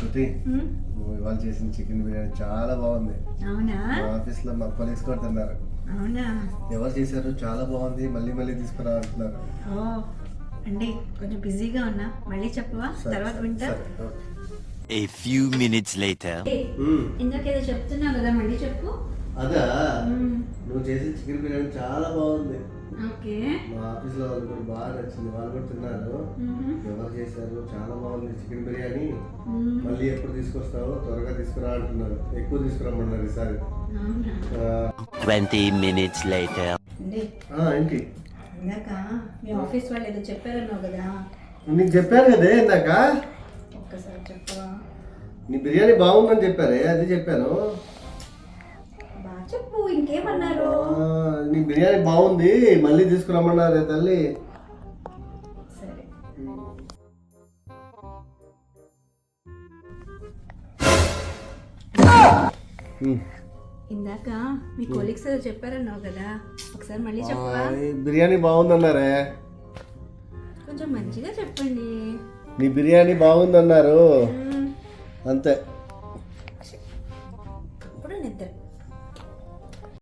శృతి నువ్వు ఇవాళ చేసిన చికెన్ బిర్యానీ చాలా బాగుంది. అవునా? మా ఆఫీస్లో మా కొలీగ్స్ కూడా తిన్నారు. ఎవరు చేశారు? చాలా బాగుంది మళ్ళీ మళ్ళీ తీసుకురా అంటున్నారు ఓ అండి కొంచెం బిజీగా ఉన్నా. మళ్ళీ చెప్పవా? తర్వాత వింటా. A few minutes later. ఇందాకేదో చెప్తున్నావు కదా మళ్ళీ చెప్పు. అదా? నువ్వు చేసిన చికెన్ బిర్యానీ చాలా బాగుంది. ఓకే. మా ఆఫీస్లో వాళ్ళు కూడా బాగా నచ్చింది. వాళ్ళు కూడా తిన్నారు. ఎవరు చేశారు? చాలా బాగుంది చికెన్ బిర్యానీ. మళ్ళీ ఎప్పుడు తీసుకొస్తావో త్వరగా తీసుకురా అంటున్నారు. ఎక్కువ తీసుకురమ్మన్నారు ఈసారి. అవునా? ఆ, 20 minutes later. అండి ఆ, ఏంటి? ఇందాక మీ ఆఫీస్ వాళ్ళు ఏదో చెప్పారన్నావు కదా. నీకు చెప్పాను కదే ఇందాక? ఒక్కసారి చెప్పవా నీ బిర్యానీ బాగుందని చెప్పారే అది చెప్పాను. బాగా చెప్పు ఇంకేమన్నారు? ఆ, నీ బిర్యానీ బాగుంది మళ్ళీ తీసుకురమ్మన్నారే తల్లి. సరే. ఇందాక మీ కొలీగ్స్ ఏదో చెప్పారన్నావు కదా. ఒకసారి మళ్ళీ చెప్పవా? బిర్యానీ బాగుందన్నారే. కొంచెం మంచిగా చెప్పండి. మీ బిర్యానీ బాగుందన్నారు. అంతే. ఇప్పుడు నిద్ర.